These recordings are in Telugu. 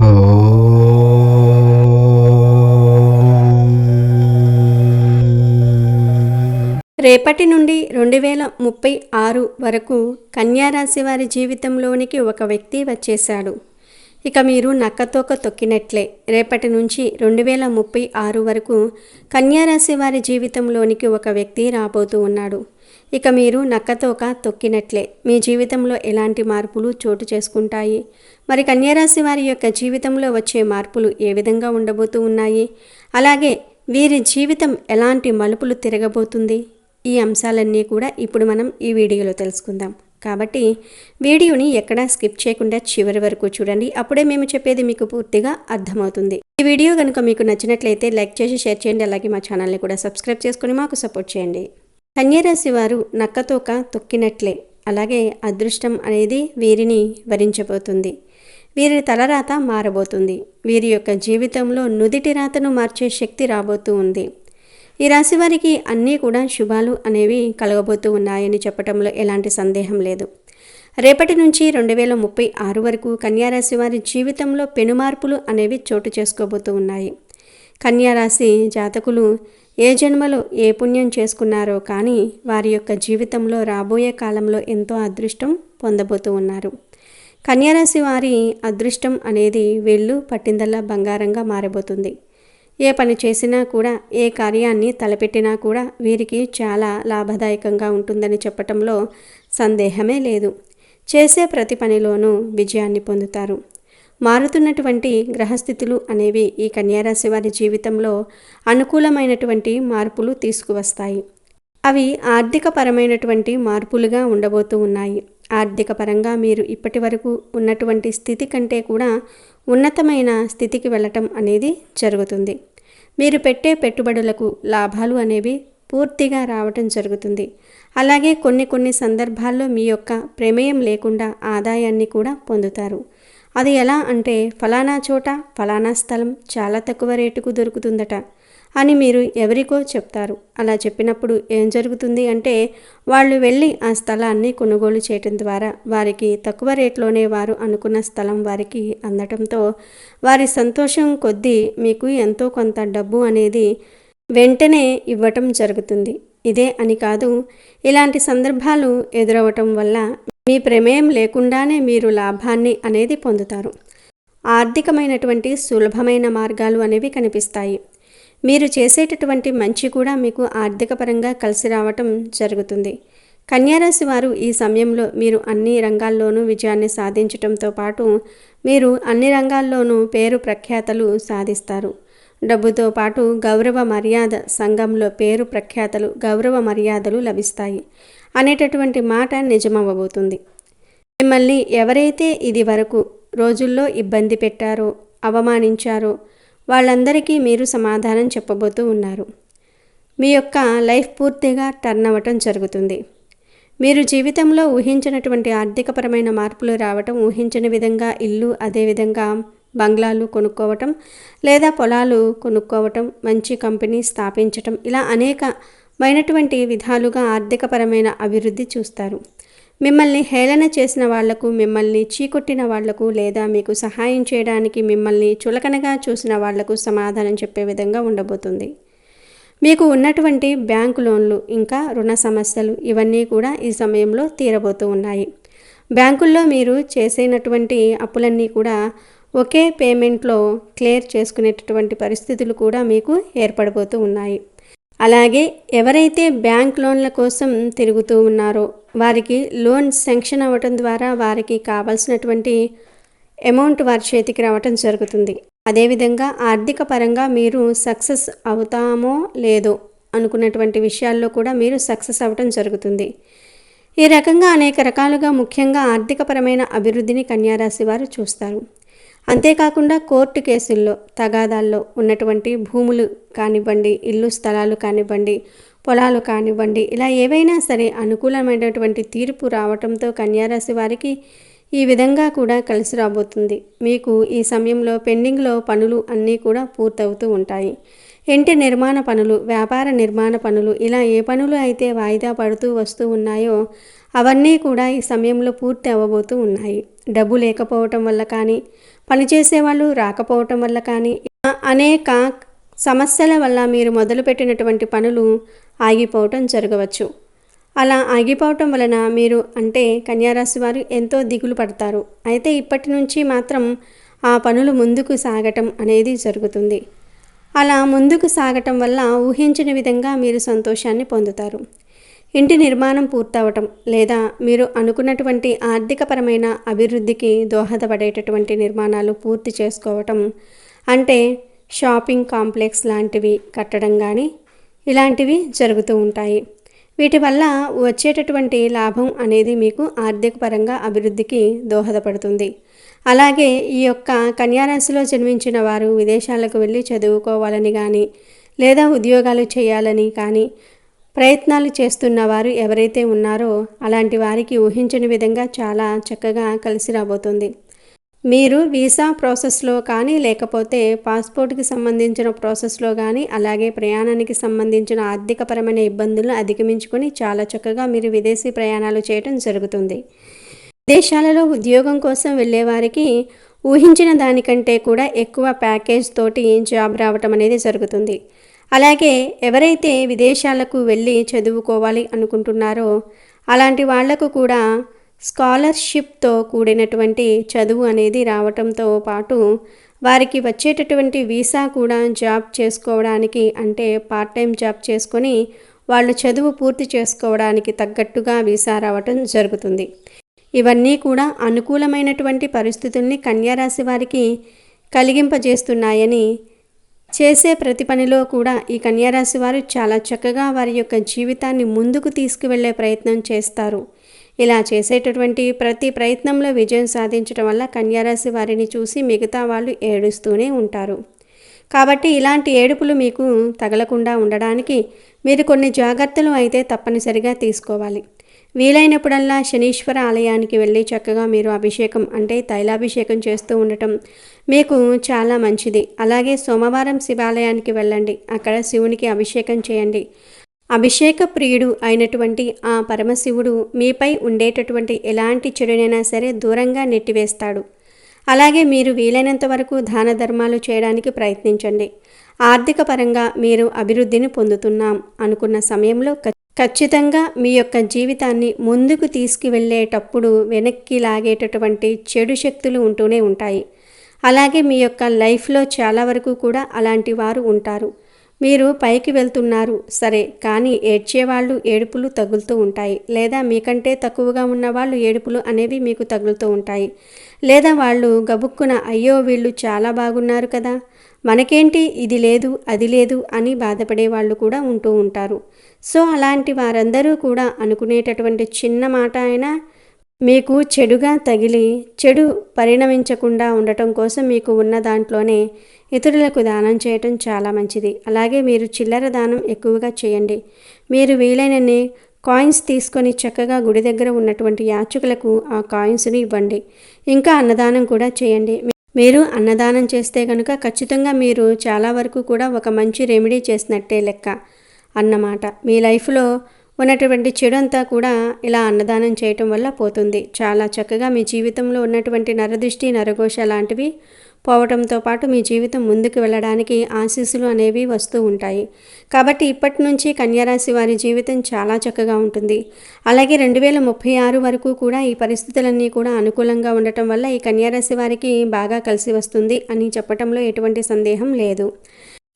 రేపటి నుండి రెండు వేల ముప్పై ఆరు వరకు కన్యారాశి వారి జీవితంలోనికి ఒక వ్యక్తి వచ్చేశాడు. ఇక మీరు నక్కతోక తొక్కినట్లే. రేపటి నుంచి రెండు వేల ముప్పై ఆరు వరకు కన్యారాశి వారి జీవితంలోనికి ఒక వ్యక్తి రాబోతూ ఉన్నాడు. ఇక మీరు నక్కతోక తొక్కినట్లే. మీ జీవితంలో ఎలాంటి మార్పులు చోటు చేసుకుంటాయి? మరి కన్యారాశి వారి యొక్క జీవితంలో వచ్చే మార్పులు ఏ విధంగా ఉండబోతూ ఉన్నాయి? అలాగే వీరి జీవితం ఎలాంటి మలుపులు తిరగబోతుంది? ఈ అంశాలన్నీ కూడా ఇప్పుడు మనం ఈ వీడియోలో తెలుసుకుందాం. కాబట్టి వీడియోని ఎక్కడా స్కిప్ చేయకుండా చివరి వరకు చూడండి. అప్పుడే మేము చెప్పేది మీకు పూర్తిగా అర్థమవుతుంది. ఈ వీడియో కనుక మీకు నచ్చినట్లయితే లైక్ చేసి షేర్ చేయండి. అలాగే మా ఛానల్ని కూడా సబ్స్క్రైబ్ చేసుకుని మాకు సపోర్ట్ చేయండి. కన్యరాశి వారు నక్కతోక తొక్కినట్లే. అలాగే అదృష్టం అనేది వీరిని వరించబోతుంది. వీరి తలరాత మారబోతుంది. వీరి యొక్క జీవితంలో నుదిటి రాతను మార్చే శక్తి రాబోతూ ఉంది. ఈ రాశి వారికి అన్నీ కూడా శుభాలు అనేవి కలగబోతూ ఉన్నాయని చెప్పడంలో ఎలాంటి సందేహం లేదు. రేపటి నుంచి రెండు వేల ముప్పై ఆరు వరకు కన్యారాశి వారి జీవితంలో పెనుమార్పులు అనేవి చోటు చేసుకోబోతూ ఉన్నాయి. కన్యారాశి జాతకులు ఏ జన్మలో ఏ పుణ్యం చేసుకున్నారో కానీ వారి యొక్క జీవితంలో రాబోయే కాలంలో ఎంతో అదృష్టం పొందబోతూ ఉన్నారు. కన్యారాశి వారి అదృష్టం అనేది వెళ్ళు పట్టిందల్లా బంగారంగా మారబోతుంది. ఏ పని చేసినా కూడా ఏ కార్యాన్ని తలపెట్టినా కూడా వీరికి చాలా లాభదాయకంగా ఉంటుందని చెప్పటంలో సందేహమే లేదు. చేసే ప్రతి పనిలోనూ విజయాన్ని పొందుతారు. మారుతున్నటువంటి గ్రహస్థితులు అనేవి ఈ కన్యారాశి వారి జీవితంలో అనుకూలమైనటువంటి మార్పులు తీసుకువస్తాయి. అవి ఆర్థికపరమైనటువంటి మార్పులుగా ఉండబోతూ ఉన్నాయి. ఆర్థిక పరంగా మీరు ఇప్పటి వరకు ఉన్నటువంటి స్థితి కంటే కూడా ఉన్నతమైన స్థితికి వెళ్ళటం అనేది జరుగుతుంది. మీరు పెట్టే పెట్టుబడులకు లాభాలు అనేవి పూర్తిగా రావటం జరుగుతుంది. అలాగే కొన్ని కొన్ని సందర్భాల్లో మీ యొక్క ప్రమేయం లేకుండా ఆదాయాన్ని కూడా పొందుతారు. అది ఎలా అంటే ఫలానా చోట ఫలానా స్థలం చాలా తక్కువ రేటుకు దొరుకుతుందట. అని మీరు ఎవరికో చెప్తారు. అలా చెప్పినప్పుడు ఏం జరుగుతుంది అంటే వాళ్ళు వెళ్ళి ఆ స్థలాన్ని కొనుగోలు చేయటం ద్వారా వారికి తక్కువ రేట్లోనే వారు అనుకున్న స్థలం వారికి అందటంతో వారి సంతోషం కొద్దీ మీకు ఎంతో కొంత డబ్బు అనేది వెంటనే ఇవ్వటం జరుగుతుంది. ఇదే అని కాదు ఇలాంటి సందర్భాలు ఎదురవటం వల్ల మీ ప్రమేయం లేకుండానే మీరు లాభాన్ని అనేది పొందుతారు. ఆర్థికమైనటువంటి సులభమైన మార్గాలు అనేవి కనిపిస్తాయి. మీరు చేసేటటువంటి మంచి కూడా మీకు ఆర్థికపరంగా కలిసి రావటం జరుగుతుంది. కన్యారాశి వారు ఈ సమయంలో మీరు అన్ని రంగాల్లోనూ విజయాన్ని సాధించటంతో పాటు మీరు అన్ని రంగాల్లోనూ పేరు ప్రఖ్యాతలు సాధిస్తారు. డబ్బుతో పాటు గౌరవ మర్యాద సంఘంలో పేరు ప్రఖ్యాతలు గౌరవ మర్యాదలు లభిస్తాయి అనేటటువంటి మాట నిజమవ్వబోతుంది. మిమ్మల్ని ఎవరైతే ఇది వరకు రోజుల్లో ఇబ్బంది పెట్టారో అవమానించారో వాళ్ళందరికీ మీరు సమాధానం చెప్పబోతూ ఉన్నారు. మీ యొక్క లైఫ్ పూర్తిగా టర్న్ అవ్వటం జరుగుతుంది. మీరు జీవితంలో ఊహించినటువంటి ఆర్థికపరమైన మార్పులు రావటం ఊహించని విధంగా ఇల్లు అదేవిధంగా బంగ్లాలు కొనుక్కోవటం లేదా పొలాలు కొనుక్కోవటం మంచి కంపెనీ స్థాపించటం ఇలా అనేకమైనటువంటి విధాలుగా ఆర్థికపరమైన అభివృద్ధి చూస్తారు. మిమ్మల్ని హేళన చేసిన వాళ్ళకు మిమ్మల్ని చీకొట్టిన వాళ్ళకు లేదా మీకు సహాయం చేయడానికి మిమ్మల్ని చులకనగా చూసిన వాళ్ళకు సమాధానం చెప్పే విధంగా ఉండబోతుంది. మీకు ఉన్నటువంటి బ్యాంకు లోన్లు ఇంకా రుణ సమస్యలు ఇవన్నీ కూడా ఈ సమయంలో తీరబోతూ ఉన్నాయి. బ్యాంకుల్లో మీరు చేసేనటువంటి అప్పులన్నీ కూడా ఒకే పేమెంట్లో క్లియర్ చేసుకునేటటువంటి పరిస్థితులు కూడా మీకు ఏర్పడబోతూ ఉన్నాయి. అలాగే ఎవరైతే బ్యాంక్ లోన్ల కోసం తిరుగుతూ ఉన్నారో వారికి లోన్ శాంక్షన్ అవ్వటం ద్వారా వారికి కావాల్సినటువంటి అమౌంట్ వారి చేతికి రావటం జరుగుతుంది. అదేవిధంగా ఆర్థిక పరంగా మీరు సక్సెస్ అవుతామో లేదో అనుకున్నటువంటి విషయాల్లో కూడా మీరు సక్సెస్ అవ్వటం జరుగుతుంది. ఈ రకంగా అనేక రకాలుగా ముఖ్యంగా ఆర్థికపరమైన అభివృద్ధిని కన్యారాశి వారు చూస్తారు. అంతేకాకుండా కోర్టు కేసుల్లో తగాదాల్లో ఉన్నటువంటి భూములు కానివ్వండి ఇల్లు స్థలాలు కానివ్వండి పొలాలు కానివ్వండి ఇలా ఏవైనా సరే అనుకూలమైనటువంటి తీర్పు రావటంతో కన్యారాశి వారికి ఈ విధంగా కూడా కలిసి రాబోతుంది. మీకు ఈ సమయంలో పెండింగ్లో పనులు అన్నీ కూడా పూర్తవుతూ ఉంటాయి. ఇంటి నిర్మాణ పనులు వ్యాపార నిర్మాణ పనులు ఇలా ఏ పనులు అయితే వాయిదా పడుతూ వస్తూ ఉన్నాయో అవన్నీ కూడా ఈ సమయంలో పూర్తి అవ్వబోతూ ఉన్నాయి. డబ్బు లేకపోవటం వల్ల కానీ పనిచేసే వాళ్ళు రాకపోవటం వల్ల కానీ అనేక సమస్యల వల్ల మీరు మొదలుపెట్టినటువంటి పనులు ఆగిపోవటం జరగవచ్చు. అలా ఆగిపోవటం వలన మీరు అంటే కన్యారాశి వారు ఎంతో దిగులు పడతారు. అయితే ఇప్పటి నుంచి మాత్రం ఆ పనులు ముందుకు సాగటం అనేది జరుగుతుంది. అలా ముందుకు సాగటం వల్ల ఊహించిన విధంగా మీరు సంతోషాన్ని పొందుతారు. ఇంటి నిర్మాణం పూర్తవటం లేదా మీరు అనుకున్నటువంటి ఆర్థికపరమైన అభివృద్ధికి దోహదపడేటటువంటి నిర్మాణాలు పూర్తి చేసుకోవటం అంటే షాపింగ్ కాంప్లెక్స్ లాంటివి కట్టడం కానీ ఇలాంటివి జరుగుతూ ఉంటాయి. వీటి వల్ల వచ్చేటటువంటి లాభం అనేది మీకు ఆర్థికపరంగా అభివృద్ధికి దోహదపడుతుంది. అలాగే ఈ యొక్క కన్యారాశిలో జన్మించిన వారు విదేశాలకు వెళ్ళి చదువుకోవాలని కానీ లేదా ఉద్యోగాలు చేయాలని కానీ ప్రయత్నాలు చేస్తున్న వారు ఎవరైతే ఉన్నారో అలాంటి వారికి ఊహించని విధంగా చాలా చక్కగా కలిసి రాబోతుంది. మీరు వీసా ప్రాసెస్లో కానీ లేకపోతే పాస్పోర్ట్కి సంబంధించిన ప్రాసెస్లో కానీ అలాగే ప్రయాణానికి సంబంధించిన ఆర్థికపరమైన ఇబ్బందులను అధిగమించుకొని చాలా చక్కగా మీరు విదేశీ ప్రయాణాలు చేయడం జరుగుతుంది. విదేశాలలో ఉద్యోగం కోసం వెళ్ళేవారికి ఊహించిన దానికంటే కూడా ఎక్కువ ప్యాకేజ్ తోటి జాబ్ రావటం అనేది జరుగుతుంది. అలాగే ఎవరైతే విదేశాలకు వెళ్ళి చదువుకోవాలి అనుకుంటున్నారో అలాంటి వాళ్ళకు కూడా స్కాలర్షిప్తో కూడినటువంటి చదువు అనేది రావటంతో పాటు వారికి వచ్చేటటువంటి వీసా కూడా జాబ్ చేసుకోవడానికి అంటే పార్ట్ టైం జాబ్ చేసుకొని వాళ్ళు చదువు పూర్తి చేసుకోవడానికి తగ్గట్టుగా వీసా రావటం జరుగుతుంది. ఇవన్నీ కూడా అనుకూలమైనటువంటి పరిస్థితుల్ని కన్యారాశి వారికి కలిగింపజేస్తున్నాయని చేసే ప్రతి పనిలో కూడా ఈ కన్యారాశి వారు చాలా చక్కగా వారి యొక్క జీవితాన్ని ముందుకు తీసుకువెళ్ళే ప్రయత్నం చేస్తారు. ఇలా చేసేటటువంటి ప్రతి ప్రయత్నంలో విజయం సాధించడం వల్ల కన్యారాశి వారిని చూసి మిగతా వాళ్ళు ఏడుస్తూనే ఉంటారు. కాబట్టి ఇలాంటి ఏడుపులు మీకు తగలకుండా ఉండడానికి మీరు కొన్ని జాగ్రత్తలు అయితే తప్పనిసరిగా తీసుకోవాలి. వీలైనప్పుడల్లా శనీశ్వర ఆలయానికి వెళ్ళి చక్కగా మీరు అభిషేకం అంటే తైలాభిషేకం చేస్తూ ఉండటం మీకు చాలా మంచిది. అలాగే సోమవారం శివాలయానికి వెళ్ళండి. అక్కడ శివునికి అభిషేకం చేయండి. అభిషేక ప్రియుడు అయినటువంటి ఆ పరమశివుడు మీపై ఉండేటటువంటి ఎలాంటి చెడునైనా సరే దూరంగా నెట్టివేస్తాడు. అలాగే మీరు వీలైనంత వరకు దాన ధర్మాలు చేయడానికి ప్రయత్నించండి. ఆర్థిక పరంగా మీరు అభివృద్ధిని పొందుతున్నాం అనుకున్న సమయంలో ఖచ్చితంగా మీ యొక్క జీవితాన్ని ముందుకు తీసుకువెళ్ళేటప్పుడు వెనక్కి లాగేటటువంటి చెడు శక్తులు ఉంటూనే ఉంటాయి. అలాగే మీ యొక్క లైఫ్లో చాలా వరకు కూడా అలాంటి వారు ఉంటారు. మీరు పైకి వెళ్తున్నారు సరే కానీ ఏడ్చేవాళ్ళు ఏడుపులు తగులుతూ ఉంటాయి. లేదా మీకంటే తక్కువగా ఉన్న వాళ్ళు ఏడుపులు అనేవి మీకు తగులుతూ ఉంటాయి. లేదా వాళ్ళు గబుక్కున అయ్యో వీళ్ళు చాలా బాగున్నారు కదా మనకేంటి? ఇది లేదు అది లేదు అని బాధపడే వాళ్ళు కూడా ఉంటూ ఉంటారు. సో అలాంటి వారందరూ కూడా అనుకునేటటువంటి చిన్న మాట అయినా మీకు చెడుగా తగిలి చెడు పరిణమించకుండా ఉండటం కోసం మీకు ఉన్న దాంట్లోనే ఇతరులకు దానం చేయటం చాలా మంచిది. అలాగే మీరు చిల్లర దానం ఎక్కువగా చేయండి. మీరు వీలైనన్ని కాయిన్స్ తీసుకొని చక్కగా గుడి దగ్గర ఉన్నటువంటి యాచకులకు ఆ కాయిన్స్ని ఇవ్వండి. ఇంకా అన్నదానం కూడా చేయండి. మీరు అన్నదానం చేస్తే కనుక ఖచ్చితంగా మీరు చాలా వరకు కూడా ఒక మంచి రెమెడీ చేసినట్టే లెక్క అన్నమాట. మీ లైఫ్లో ఉన్నటువంటి చెడు అంతా కూడా ఇలా అన్నదానం చేయటం వల్ల పోతుంది. చాలా చక్కగా మీ జీవితంలో ఉన్నటువంటి నరదృష్టి నరఘోష లాంటివి పోవటంతో పాటు మీ జీవితం ముందుకు వెళ్ళడానికి ఆశీస్సులు అనేవి వస్తూ ఉంటాయి. కాబట్టి ఇప్పటి నుంచి కన్యారాశి వారి జీవితం చాలా చక్కగా ఉంటుంది. అలాగే రెండు వేల ముప్పై ఆరు వరకు కూడా ఈ పరిస్థితులన్నీ కూడా అనుకూలంగా ఉండటం వల్ల ఈ కన్యారాశి వారికి బాగా కలిసి వస్తుంది అని చెప్పటంలో ఎటువంటి సందేహం లేదు.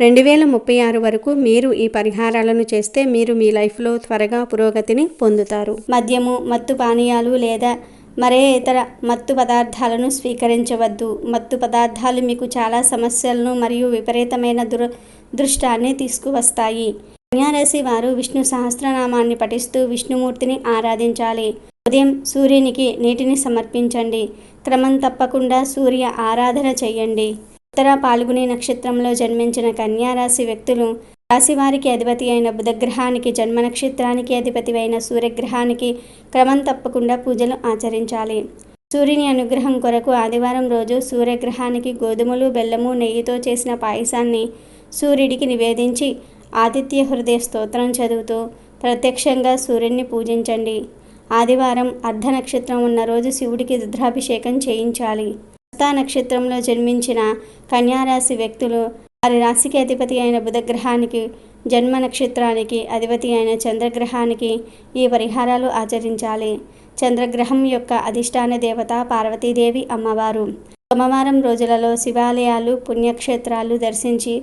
రెండు వేల ముప్పై ఆరు వరకు మీరు ఈ పరిహారాలను చేస్తే మీరు మీ లైఫ్లో త్వరగా పురోగతిని పొందుతారు. మద్యము మత్తు పానీయాలు లేదా మరే ఇతర మత్తు పదార్థాలను స్వీకరించవద్దు. మత్తు పదార్థాలు మీకు చాలా సమస్యలను మరియు విపరీతమైన దుర దృష్టాన్ని తీసుకువస్తాయి. కన్యారాశి వారు విష్ణు సహస్రనామాన్ని పఠిస్తూ విష్ణుమూర్తిని ఆరాధించాలి. ఉదయం సూర్యునికి నీటిని సమర్పించండి. క్రమం తప్పకుండా సూర్య ఆరాధన చేయండి. ఉత్తర పాల్గొనే నక్షత్రంలో జన్మించిన కన్యారాశి వ్యక్తులు రాశివారికి అధిపతి అయిన బుధగ్రహానికి జన్మ నక్షత్రానికి అధిపతి అయిన సూర్యగ్రహానికి క్రమం తప్పకుండా పూజలు ఆచరించాలి. సూర్యుని అనుగ్రహం కొరకు ఆదివారం రోజు సూర్యగ్రహానికి గోధుమలు బెల్లము నెయ్యితో చేసిన పాయసాన్ని సూర్యుడికి నివేదించి ఆదిత్య హృదయ స్తోత్రం చదువుతూ ప్రత్యక్షంగా సూర్యుడిని పూజించండి. ఆదివారం అర్ధ నక్షత్రం ఉన్న రోజు శివుడికి రుద్రాభిషేకం చేయించాలి. హస్త నక్షత్రంలో జన్మించిన కన్యారాశి వ్యక్తులు వారి రాశికి అధిపతి అయిన బుధగ్రహానికి జన్మ నక్షత్రానికి అధిపతి అయిన చంద్రగ్రహానికి ఈ పరిహారాలు ఆచరించాలి. చంద్రగ్రహం యొక్క అధిష్టాన దేవత పార్వతీదేవి అమ్మవారు. సోమవారం రోజులలో శివాలయాలు పుణ్యక్షేత్రాలు దర్శించి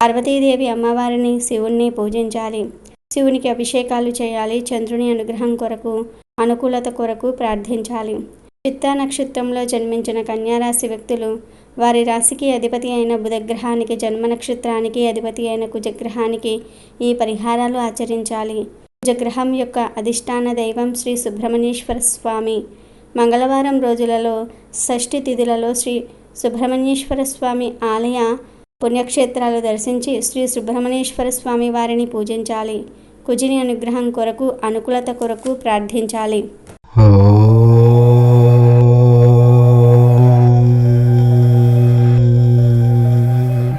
పార్వతీదేవి అమ్మవారిని శివుణ్ణి పూజించాలి. శివునికి అభిషేకాలు చేయాలి. చంద్రుని అనుగ్రహం కొరకు అనుకూలత కొరకు ప్రార్థించాలి. చిత్తా నక్షత్రంలో జన్మించిన కన్యారాశి వ్యక్తులు వారి రాశికి అధిపతి అయిన బుధగ్రహానికి జన్మ నక్షత్రానికి అధిపతి అయిన కుజగ్రహానికి ఈ పరిహారాలు ఆచరించాలి. కుజగ్రహం యొక్క అధిష్టాన దైవం శ్రీ సుబ్రహ్మణ్యేశ్వర స్వామి. మంగళవారం రోజులలో షష్ఠి తిథులలో శ్రీ సుబ్రహ్మణ్యేశ్వర స్వామి ఆలయ పుణ్యక్షేత్రాలు దర్శించి శ్రీ సుబ్రహ్మణ్యేశ్వర స్వామి వారిని పూజించాలి. కుజిని అనుగ్రహం కొరకు అనుకూలత కొరకు ప్రార్థించాలి.